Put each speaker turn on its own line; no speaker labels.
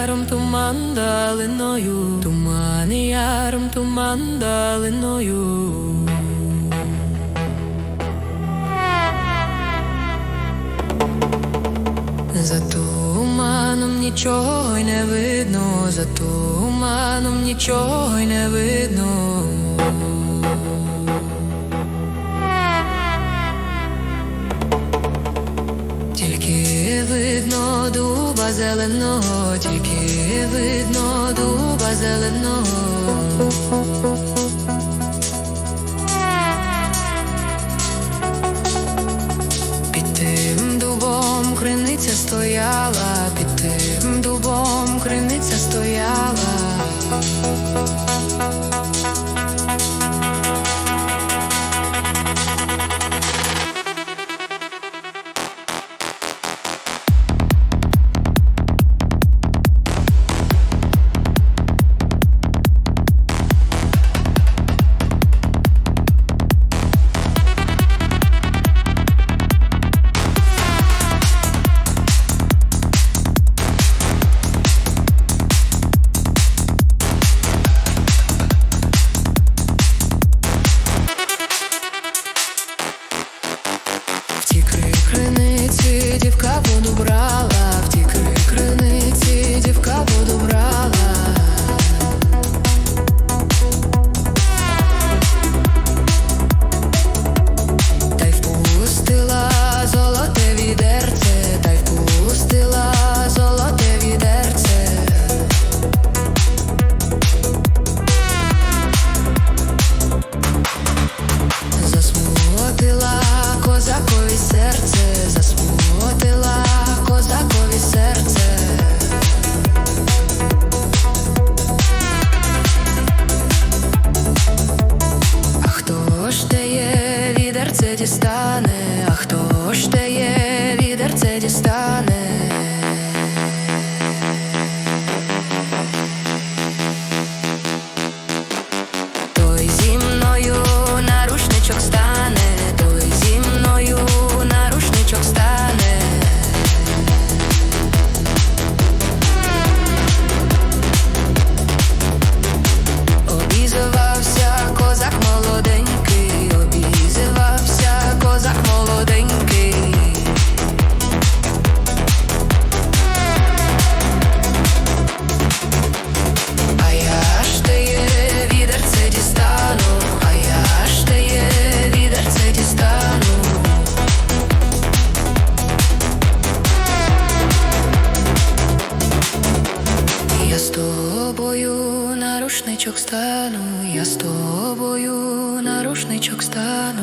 яром, туман далиною, туман яром, туман далиною. За туманом нічого й не видно, за туманом нічого й не видно. Тільки видно дуба зеленого, тільки видно дуба зеленого. Воду брала, дістане? А хто ж теє відерце дістане? З тобою на рушничок стану, я з тобою на рушничок стану.